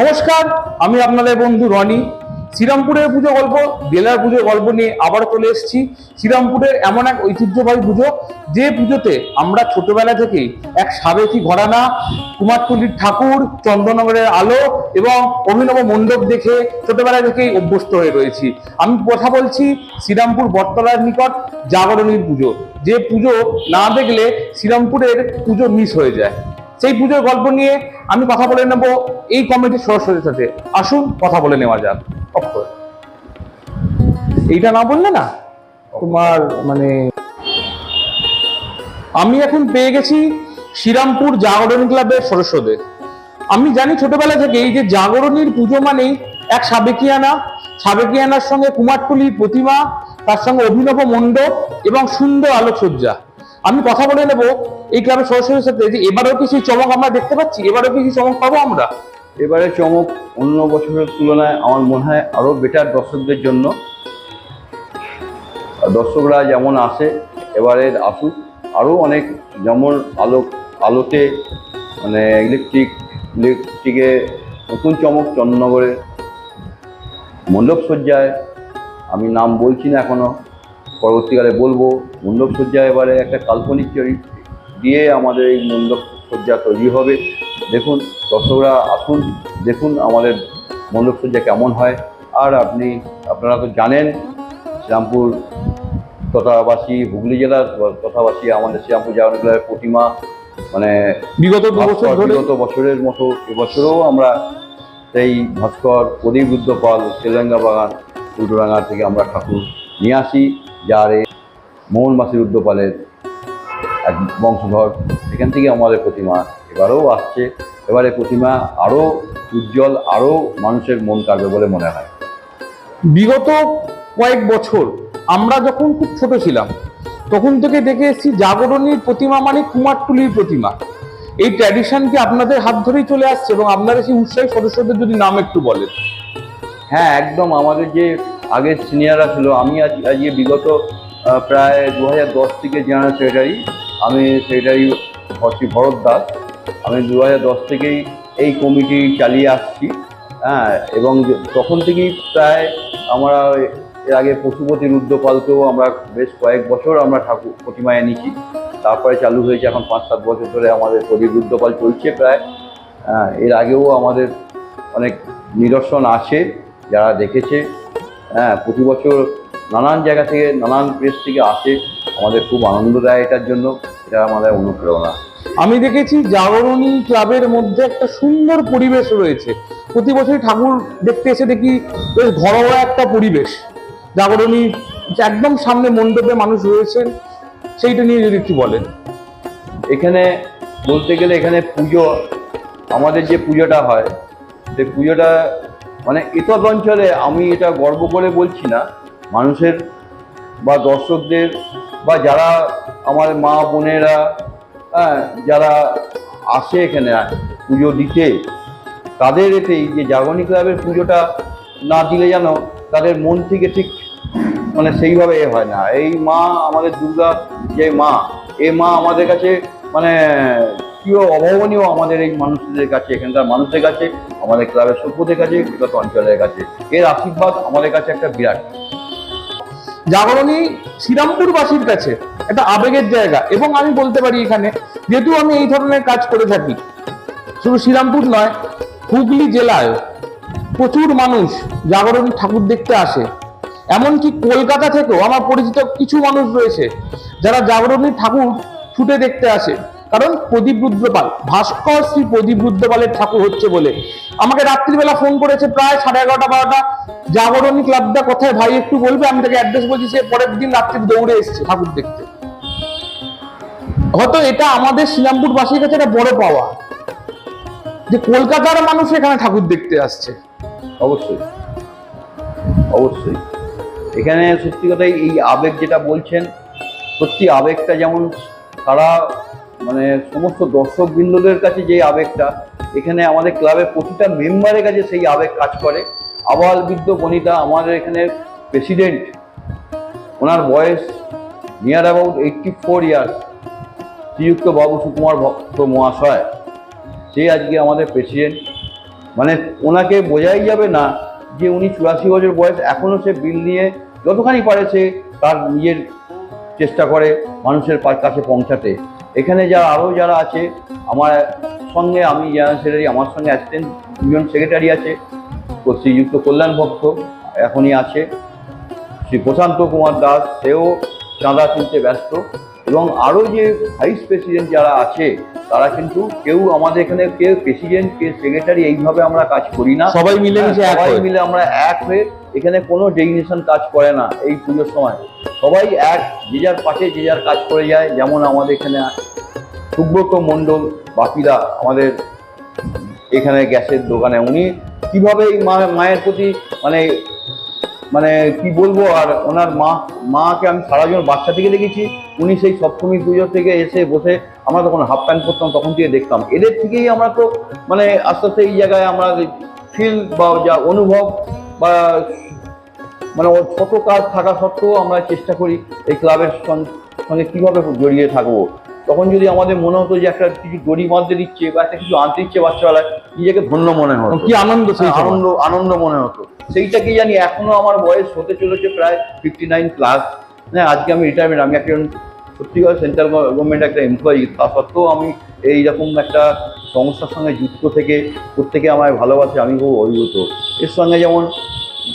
নমস্কার, আমি আপনাদের বন্ধু রনি। শ্রীরামপুরের পুজো গল্প, বেলার পুজো গল্প নিয়ে আবার চলে এসেছি। শ্রীরামপুরের এমন এক ঐতিহ্যবাহী পুজো, যে পুজোতে আমরা ছোটবেলা থেকেই এক সাবেকি ঘরানা কুমারটুলির ঠাকুর চন্দ্রনগরের আলো এবং অভিনব মণ্ডপ দেখে ছোটবেলা থেকেই অভ্যস্ত হয়ে রয়েছি। আমি কথা বলছি শ্রীরামপুর বটতলার নিকট জাগরণীর পুজো, যে পুজো না দেখলে শ্রীরামপুরের পুজো মিস হয়ে যায়। সেই পুজোর গল্প নিয়ে আমি কথা বলে নেব এই কমিটির সদস্যদের সাথে। আসুন, কথা বলে নেওয়া যাক। অক্ষর এইটা না বললে না? তোমার মানে আমি এখন পেয়ে গেছি শ্রীরামপুর জাগরণ ক্লাবের সদস্যদের। আমি জানি ছোটবেলা থেকে এই যে জাগরণীর পুজো মানেই এক সাবেকিয়ানা, সাবেকিয়ানার সঙ্গে কুমারটুলির প্রতিমা, তার সঙ্গে অভিনব মণ্ডপ এবং সুন্দর আলোকসজ্জা। আমি কথা বলে নেব এই ক্লাবের সদস্যদের সাথে যে এবারেও কি সেই চমক আমরা দেখতে পাচ্ছি? এবারেও কি সেই চমক পাবো আমরা? এবারে চমক অন্য বছরের তুলনায় আমার মনে হয় আরও বেটার দর্শকদের জন্য। দর্শকরা যেমন আসে এবারে আসুক আরও অনেক যেমন আলোক আলোতে মানে ইলেকট্রিক ইলেকট্রিকে নতুন চমক চন্দ্রনগরের মণ্ডপ সজ্জায় আমি নাম বলছি না এখনও পরবর্তীকালে বলব মণ্ডপ সজ্জায় এবারে একটা কাল্পনিক চরিত্র দিয়ে আমাদের এই মণ্ডপ সজ্জা তৈরি হবে। দেখুন দর্শকরা আসুন দেখুন আমাদের মণ্ডপ সজ্জা কেমন হয়। আর আপনি আপনারা তো জানেন শ্রীরামপুর তথাবাসী হুগলি জেলার তথাবাসী আমাদের শ্রীরামপুর জাগরণ ক্লাবের প্রতিমা মানে বিগত বিগত বছরের মতো এবছরেও আমরা সেই ভাস্কর প্রদীপ রুদ্রপাল তেলেঙ্গা বাগান উল্টোডাঙ্গা থেকে আমরা ঠাকুর নিয়ে আসি। যার এই মোহন মাসির এক বংশধর সেখান থেকে আমাদের প্রতিমা এবারেও আসছে। এবারে প্রতিমা আরও উজ্জ্বল আরও মানুষের মন কাড়বে বলে মনে হয়। বিগত কয়েক বছর আমরা যখন খুব ছোট ছিলাম তখন থেকে দেখে এসেছি জাগরণীর প্রতিমা মানে কুমারটুলির প্রতিমা। এই ট্র্যাডিশন কি আপনাদের হাত ধরেই চলে আসছে এবং আপনারা সেই উৎসাহী সদস্যদের যদি নাম একটু বলেন? হ্যাঁ একদম আমাদের যে আগের সিনিয়ররা ছিল। আমি আজ, আজকে বিগত প্রায় দু হাজার দশ থেকে জেনারেল সেক্রেটারি আমি সেক্রেটারি হচ্ছি ভরত দাস। আমি দু হাজার দশ থেকেই এই কমিটি চালিয়ে আসছি। হ্যাঁ এবং তখন থেকেই প্রায় আমরা এর আগে পশুপতি রুদ্রপালকেও আমরা বেশ কয়েক বছর আমরা ঠাকুর প্রতিমা এনেছি। তারপরে চালু হয়েছে এখন পাঁচ সাত বছর ধরে আমাদের প্রদীপ রুদ্রপাল চলছে প্রায়। হ্যাঁ এর আগেও আমাদের অনেক নিদর্শন আছে, যারা দেখেছে। হ্যাঁ প্রতি বছর নানান জায়গা থেকে নানান প্রেস থেকে আসে। আমাদের খুব আনন্দ দেয় এটার জন্য। এটা আমাদের অনুপ্রেরণা। আমি দেখেছি জাগরণী ক্লাবের মধ্যে একটা সুন্দর পরিবেশ রয়েছে। প্রতি বছরই ঠাকুর দেখতে এসে দেখি বেশ ঘরোয়া একটা পরিবেশ। জাগরণী একদম সামনে মণ্ডপে মানুষ রয়েছেন। সেইটা নিয়ে যদি একটু বলেন। এখানে বলতে গেলে এখানে পুজো আমাদের যে পুজোটা হয় সেই পুজোটা মানে এতদ অঞ্চলে আমি এটা গর্ব করে বলছি না, মানুষের বা দর্শকদের বা যারা আমার মা বোনেরা হ্যাঁ যারা আসে এখানে পুজো দিতে, তাদের এতেই যে জাগরণী ক্লাবের পুজোটা না দিলে যেন তাদের মন থেকে ঠিক মানে সেইভাবে এ হয় না। এই মা আমাদের দুর্গা যে মা, এ মা আমাদের কাছে মানে কি অভাবনীয় আমাদের এই মানুষদের কাছে, এখানকার মানুষদের কাছে, আমাদের ক্লাবের সভ্যদের কাছে, বিগত অঞ্চলের কাছে। এর আশীর্বাদ আমাদের কাছে একটা বিরাট। জাগরণী শ্রীরামপুরবাসীর কাছে একটা আবেগের জায়গা। এবং আমি বলতে পারি এখানে, যেহেতু আমি এই ধরনের কাজ করে থাকি, শুধু শ্রীরামপুর নয়, হুগলি জেলায় প্রচুর মানুষ জাগরণী ঠাকুর দেখতে আসে। এমনকি কলকাতা থেকেও আমার পরিচিত কিছু মানুষ রয়েছে, যারা জাগরণী ঠাকুর ছুটে দেখতে আসে। কারণ প্রদীপ রুদ্রপাল, ভাস্কর শ্রী প্রদীপ রুদ্রপালের ঠাকুর হচ্ছে বলে। আমাকে রাত্রিবেলা ফোন করেছে প্রায় সাড়ে এগারোটা, বারোটা। জাগরণী ক্লাবটা কোথায়? ভাই একটু বলবে? আমি তাকে অ্যাড্রেস বলছি, সে পরের দিন রাত্রি দৌড়ে এসছে ঠাকুর দেখতে। হয়তো এটা আমাদের শ্রীরামপুরবাসীর কাছে একটা বড় পাওয়া। যে কলকাতার মানুষ এখানে ঠাকুর দেখতে আসছে। অবশ্যই। অবশ্যই। এখানে সত্যি কথাই এই আবেগ যেটা বলছেন, সত্যি আবেগটা যেমন সারা সমস্ত দর্শক বৃন্দদের কাছে যে আবেগটা, এখানে আমাদের ক্লাবের প্রতিটা মেম্বারের কাছে সেই আবেগ কাজ করে। আবাল বৃদ্ধ বনিতা, আমাদের এখানে প্রেসিডেন্ট ওনার বয়স near about eighty four years Sriyukta Babu Sukumar ভক্ত মহাশয়। সে আজকে আমাদের প্রেসিডেন্ট মানে ওনাকে বোঝাই যাবে না যে উনি চুরাশি বছর বয়স এখনও সে বিল নিয়ে যতখানি পারে সে তার নিজের চেষ্টা করে মানুষের কাছে পৌঁছাতে। এখানে যারা আরও যারা আছে, আমার সঙ্গে আমি জেনারেল সেক্রেটারি আমার সঙ্গে অ্যাসিস্ট্যান্ট দুজন সেক্রেটারি আছে শ্রীযুক্ত কল্যাণ ভক্ত এখনই আছে, শ্রী প্রশান্ত কুমার দাস, সেও চাঁদা তুলতে ব্যস্ত। এবং আরও যে ভাইস প্রেসিডেন্ট যারা আছে তারা কিন্তু কেউ আমাদের এখানে কে প্রেসিডেন্ট কে সেক্রেটারি এইভাবে আমরা কাজ করি না। সবাই মিলেমিশে এক সবাই মিলে আমরা এক হয়ে এখানে কোনো ডেজিনেশন কাজ করে না এই পুজোর সময়। সবাই এক যে যার পাশে যে যার কাজ করে যায়। যেমন আমাদের এখানে সুব্রত মণ্ডল বাপিদা আমাদের এখানে গ্যাসের দোকানে। উনি কীভাবে এই মা মায়ের প্রতি মানে মানে কি বলব আর ওনার মা মাকে আমি সারা জীবন বাচ্চা থেকে দেখেছি। উনি সেই সপ্তমী পুজো থেকে এসে বসে আমরা তখন হাফ প্যান্ট পরতাম তখন থেকে দেখতাম। এদের থেকেই আমরা তো মানে আস্তে আস্তে এই জায়গায় আমরা ফিল বা যা অনুভব বা মানে ছোট কাজ থাকা সত্ত্বেও আমরা চেষ্টা করি এই ক্লাবের সঙ্গে কীভাবে জড়িয়ে থাকব। তখন যদি আমাদের মনে হতো যে একটা কিছু গরিব আনতে দিচ্ছে বা একটা কিছু আনতে দিচ্ছে বাচ্চাবেলায় নিজেকে ধন্য মনে হতো। কি আনন্দ আনন্দ আনন্দ মনে হতো। সেইটা কি জানি এখনও আমার বয়স হতে চলেছে প্রায় ফিফটি নাইন প্লাস হ্যাঁ আজকে আমি রিটায়ারমেন্ট আমি একজন সত্যিকার সেন্ট্রাল গভর্নমেন্ট একটা এমপ্লয়ি তা সত্ত্বেও আমি এইরকম একটা সংস্থার সঙ্গে যুক্ত থেকে প্রত্যেকে আমায় ভালোবাসে, আমি খুব অভিভূত। এর সঙ্গে যেমন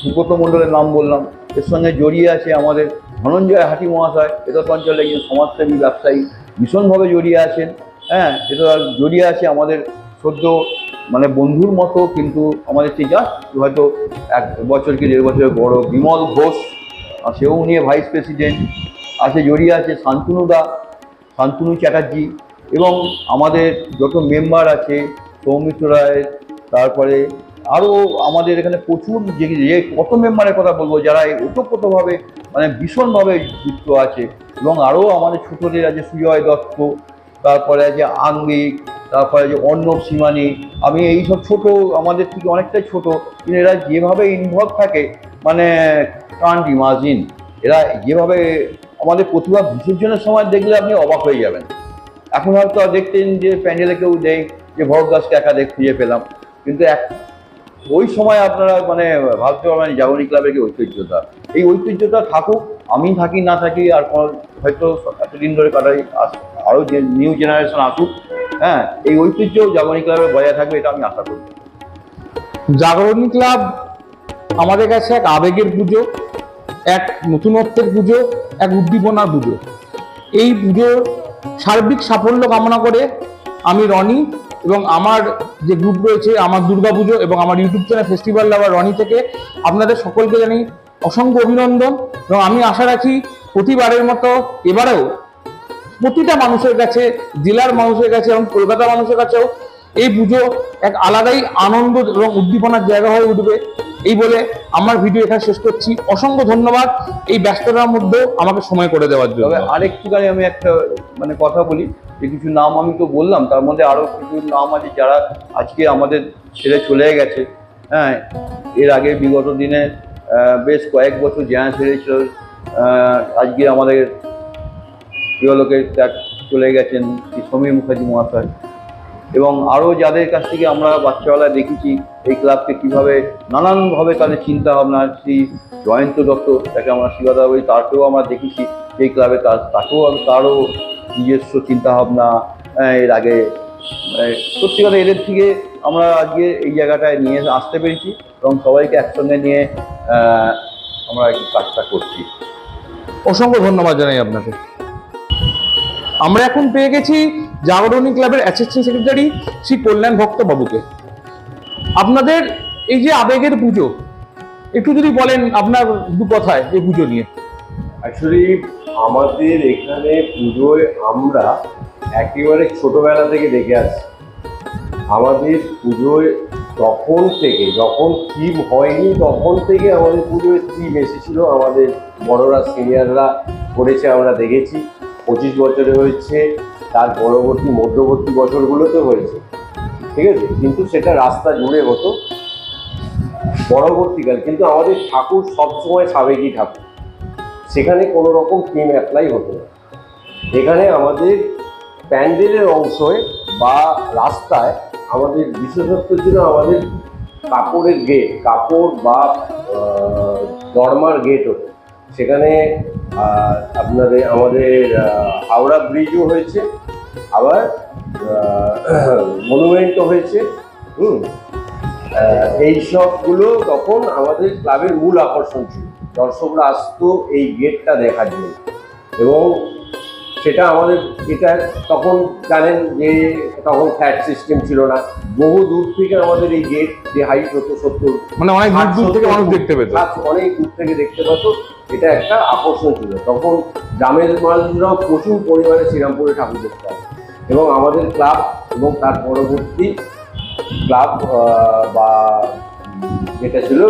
সুব্রত মণ্ডলের নাম বললাম, এর সঙ্গে জড়িয়ে আছে আমাদের ধনঞ্জয় হাটি মহাশয়, এটা তো অঞ্চলে একজন সমাজসেবী ব্যবসায়ী, ভীষণভাবে জড়িয়ে আছেন। হ্যাঁ এটা জড়িয়ে আছে আমাদের সদ্য মানে বন্ধুর মতো, কিন্তু আমাদের ঠিক জাস্ট হয়তো এক বছর কি দেড় বছরের বড় বিমল ঘোষ আর সেও নিয়ে ভাইস প্রেসিডেন্ট আছে জড়িয়ে আছে শান্তনু দা, শান্তনু চ্যাটার্জি এবং আমাদের যত মেম্বার আছে, সৌমিত্র রায়, তারপরে আরও আমাদের এখানে প্রচুর যে যে কত মেম্বারের কথা বলব, যারা ওতপ্রোতভাবে মানে ভীষণভাবে যুক্ত আছে এবং আরও আমাদের ছোটদের আছে সুজয় দত্ত, তারপরে আছে আঙ্গিক, তারপরে যে অর্ণব সীমানি, আমি এইসব ছোট, আমাদের থেকে অনেকটাই ছোট, কিন্তু এরা যেভাবে ইনভলভ থাকে মানে কান্ট ইমাজিন এরা যেভাবে আমাদের প্রতিভা বিসর্জনের সময় দেখলে আপনি অবাক হয়ে যাবেন। এখন হয়তো দেখতেন যে প্যান্ডেলে কেউ দেয় যে ভরত দাসকে একা দেখ খুঁজে পেলাম। কিন্তু এক ওই সময় আপনারা মানে ভাবতে পারবেন জাগরণী ক্লাবের কি ঐতিহ্যতা। এই ঐতিহ্যতা থাকুক, আমি থাকি, না থাকি, আর হয়তো এতদিন ধরে কাটাই আরও যে নিউ জেনারেশন আসুক হ্যাঁ এই ঐতিহ্য জাগরণী ক্লাবে বজায় থাকবে, এটা আমি আশা করি। জাগরণী ক্লাব আমাদের কাছে এক আবেগের পুজো, এক নতুনত্বের পুজো, এক উদ্দীপনার পুজো। এই পুজোর সার্বিক সাফল্য কামনা করে আমি রনি এবং আমার যে গ্রুপ রয়েছে, আমার দুর্গা পুজো এবং আমার YouTube channel festival lover Rony থেকে আপনাদের সকলকে জানি অসংখ্য অভিনন্দন এবং আমি আশা রাখি প্রতিবারের মতো এবারেও প্রতিটা মানুষের কাছে, জেলার মানুষের কাছে এবং কলকাতা মানুষের কাছেও এই পুজো এক আলাদাই আনন্দ এবং উদ্দীপনার জায়গা হয়ে উঠবে। এই বলে আমার ভিডিও এখানে শেষ করছি। অসংখ্য ধন্যবাদ। এই ব্যস্ততার মধ্যেও আমাকে সময় করে দেওয়ার জন্য। তবে আমি একটা মানে কথা বলি, যে কিছু নাম আমি তো বললাম, তার মধ্যে আরও কিছু নাম আছে যারা আজকে আমাদের ছেড়ে চলে গেছে। হ্যাঁ এর আগে বিগত দিনে বেশ কয়েক বছর জেনা ছেড়েছিল আজকে আমাদের ইহলোকে ত্যাগ চলে গেছেন শ্রী সমীর মুখার্জি মহাশয়। এবং আরও যাদের কাছ থেকে আমরা বাচ্চাবেলায় দেখেছি, এই ক্লাবকে কীভাবে নানানভাবে তাদের চিন্তা ভাবনা শ্রী জয়ন্ত দত্ত তাকে আমরা শিবাদা বলি তাকেও আমরা দেখেছি এই ক্লাবে, তার, তাকেও আমি তারও নিজস্ব চিন্তাভাবনা এর আগে মানে সত্যি কথা এদের থেকে আমরা আজকে এই জায়গাটায় নিয়ে আসতে পেরেছি এবং সবাইকে একসঙ্গে নিয়ে আমরা কাজটা করছি। অসংখ্য ধন্যবাদ জানাই আপনাকে। আমরা এখন পেয়ে গেছি জাগরণী ক্লাবের অ্যাসিস্ট্যান্ট সেক্রেটারি শ্রী কল্যাণ ভক্ত বাবুকে। আপনাদের এই যে আবেগের পুজো, একটু যদি বলেন আপনার দু কথায় এই পুজো নিয়ে। অ্যাকচুয়ালি আমাদের এখানে পুজোয় আমরা একেবারে ছোটবেলা থেকে দেখে আসছি আমাদের পুজোয় তখন থেকে, যখন থিম হয়নি, তখন থেকে আমাদের পুজোয় থিম এসেছিল। আমাদের বড়রা সিনিয়ররা করেছে, আমরা দেখেছি। পঁচিশ বছরে হয়েছে তার পরবর্তী, মধ্যবর্তী বছরগুলোতে হয়েছে। ঠিক আছে? কিন্তু সেটা রাস্তা জুড়ে হতো। পরবর্তীকাল, কিন্তু আমাদের ঠাকুর সবসময় সাবেকি ঠাকুর। সেখানে কোনো রকম থিম অ্যাপ্লাই হতো না। এখানে আমাদের প্যান্ডেলের অংশে বা রাস্তায় আমাদের বিশেষত্ব ছিল আমাদের কাপড়ের গেট কাপড় বা দরমার গেট হতো। সেখানে আপনাদের, আমাদের হাওড়া ব্রিজও হয়েছে, আবার মনুমেন্টও হয়েছে, হুম? এই সবগুলো তখন আমাদের ক্লাবের মূল আকর্ষণ ছিল। দর্শকরা আসতো এই গেটটা দেখার জন্য। এবং সেটা আমাদের এটা তখন জানেন যে তখন ফ্ল্যাট সিস্টেম ছিল না। বহু দূর থেকে আমাদের এই গেট যে হাইট হতো সত্তর মানে অনেক দূর দূর থেকে মানুষ দেখতে পেত। অনেক দূর থেকে দেখতে পেত এটা একটা আকর্ষণ ছিল। তখন গ্রামের মানুষরাও প্রচুর পরিমাণে শ্রীরামপুরে ঠাকুর দেখতে এবং আমাদের ক্লাব এবং তার পরবর্তী ক্লাব বা যেটা ছিল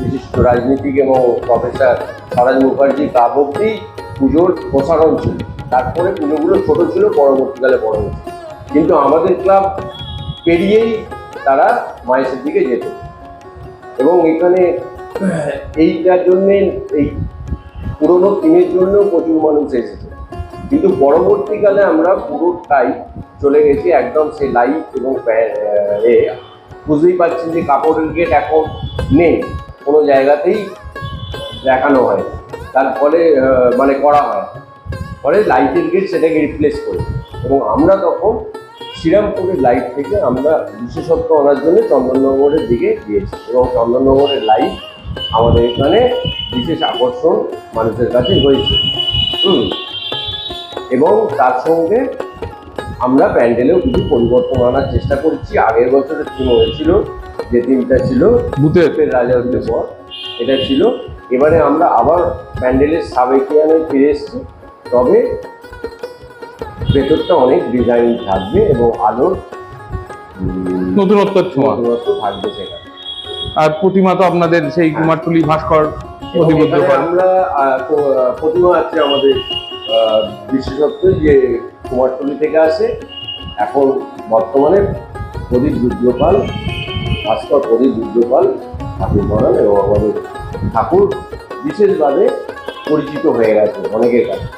বিশিষ্ট রাজনীতিক এবং প্রফেসর স্বরাজ মুখার্জি ক্লাব অব্দি পুজোর প্রসারণ ছিল তারপরে পুজোগুলো ছোট ছিল, পরবর্তীকালে বড় হয়েছে। কিন্তু আমাদের ক্লাব পেরিয়েই তারা মায়েসের দিকে যেত। এবং এখানে এইটার জন্যে, এই পুরোনো টিমের জন্য প্রচুর মানুষ এসেছে। কিন্তু পরবর্তীকালে আমরা পুরোটাই চলে গেছি একদম সে লাইট এবং এ। বুঝতেই পারছেন যে কাপড়ের গেট এখন নেই, কোনো জায়গাতেই দেখানো হয় তার ফলে মানে করা হয়। ফলে লাইটের গেট সেটাকে রিপ্লেস করে। এবং আমরা তখন শ্রীরামপুরের লাইট থেকে আমরা বিশেষত্ব আনার জন্য চন্দননগরের দিকে গিয়েছি। এবং চন্দননগরের লাইট আমাদের এখানে বিশেষ আকর্ষণ মানুষের কাছে হয়েছে। হুম। এবং তার সঙ্গে আমরা প্যান্ডেলেও কিছু পরিবর্তন আনার চেষ্টা করছি। আগের বছরের থিম হয়েছিল যে থিমটা ছিল ভূতের রাজা পর এটা ছিল। এবারে আমরা আবার প্যান্ডেলের সাবেকিয়ানে ফিরে এসেছি। তবে ভেতরটা অনেক ডিজাইন থাকবে এবং আলোর নতুনত্ব ছোঁয়া। নতুনত্ব থাকবে সেখানে আর প্রতিমা তো আপনাদের সেই কুমারটুলি ভাস্কর প্রতিবদ্ধ আমরা প্রতিমা আছে আমাদের বিশেষত্ব যে কুমারটুলি থেকে আসে। এখন বর্তমানে প্রদীপ রুদ্রপাল ভাস্কর প্রদীপ রুদ্রপাল ঠাকুর বানান এবং আমাদের ঠাকুর বিশেষভাবে পরিচিত হয়ে গেছে অনেকের কাছে।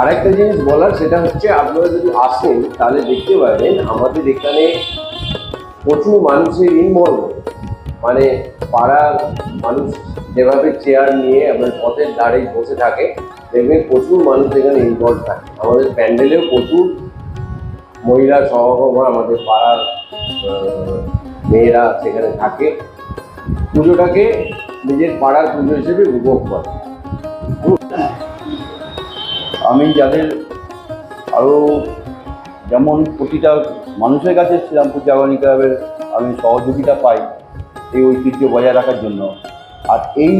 আরেকটা জিনিস বলার, সেটা হচ্ছে আপনারা যদি আসেন, তাহলে দেখতে পাবেন আমাদের এখানে প্রচুর মানুষের ইনভলভ মানে পাড়ার মানুষ যেভাবে চেয়ার নিয়ে আপনার পথের ধারে বসে থাকে, দেখবেন প্রচুর মানুষ এখানে ইনভলভ থাকে। আমাদের প্যান্ডেলেও প্রচুর মহিলা সমাগম আমাদের পাড়ার মেয়েরা সেখানে থাকে। পুজোটাকে নিজের পাড়ার পুজো হিসেবে উপভোগ করে। আমি যাদের আরও যেমন প্রতিটা মানুষের কাছে শ্রীরামপুর জাগরণী ক্লাবের আমি সহযোগিতা পাই এই ঐতিহ্য বজায় রাখার জন্য। আর এই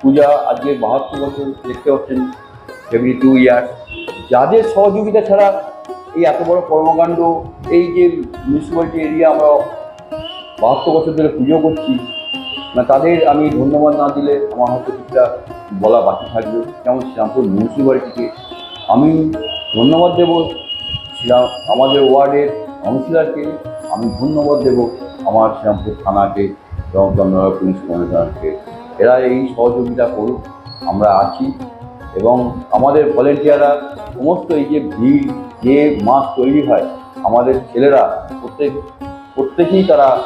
পূজা আজকে বাহাত্তর বছর দেখতে পাচ্ছেন এভরি টু ইয়ার। যাদের সহযোগিতা ছাড়া এই এত বড় কর্মকাণ্ড, এই যে মিউনিসিপ্যালিটি এরিয়া আমরা বাহাত্তর বছর ধরে পুজো করছি। না, তাদের আমি ধন্যবাদ না দিলে আমার হয়তো কিছুটা বলা বাকি থাকবে। যেমন শ্রীরামপুর মিউনিসিপ্যালিটিকে আমি ধন্যবাদ দেব। শ্রীরাম, আমাদের ওয়ার্ডের কাউন্সিলরকে আমি ধন্যবাদ দেব। আমার শ্রীরামপুর থানাকে এবং চন্দ্রনগর পুলিশ কমিশনারকে। এরা এই সহযোগিতা করুক, আমরা আছি। এবং আমাদের ভলেন্টিয়াররা সমস্ত এই যে ভিড়, যে মাছ তৈরি হয়, আমাদের ছেলেরা প্রত্যেক, প্রত্যেকেই তারা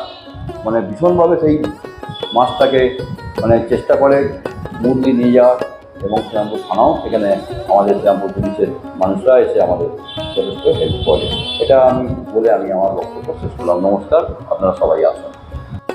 মানে ভীষণভাবে সেই মাছটাকে মানে চেষ্টা করে মুরগি নিয়ে যাওয়ার এবং শ্রীরামপুর থানাও সেখানে আমাদের শ্রীরামপুর পুলিশের মানুষরা এসে আমাদের যথেষ্ট হেল্প করে। এটা আমি বলে আমি আমার বক্তব্য শেষ করলাম। নমস্কার। আপনারা সবাই আসুন।